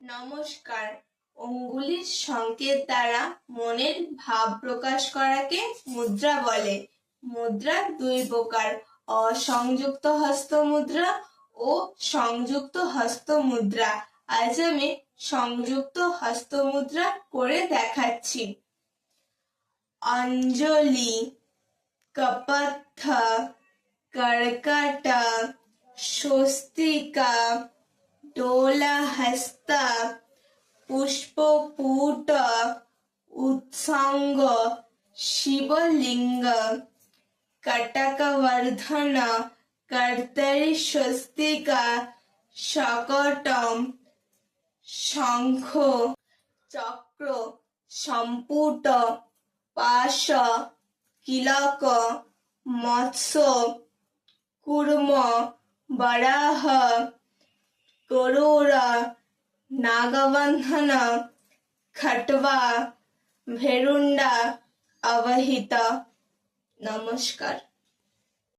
নমস্কার। অঙ্গুলির সংকেত দ্বারা মনের ভাব প্রকাশ করাকে মুদ্রা বলে। মুদ্রা দুই প্রকার, অসংযুক্ত হস্ত মুদ্রা ও সংযুক্ত হস্ত মুদ্রা। আজ আমি সংযুক্ত হস্ত মুদ্রা করে দেখাচ্ছি। অঞ্জলি, কপথ, কর্কট, স্বস্তিকা ডোলাহস্ত পুষ্পপুট উৎসঙ্গ শিবলিঙ্গ কটকবর্ধন কর্তরি স্বস্তিকা शकटम শঙ্খ চক্র সম্পুট পাশ কিলক মৎস্য কুর্ম বরাহ গরুড় নাগবন্ধন খটবা ভেরুন্ডা অবহিতা নমস্কার।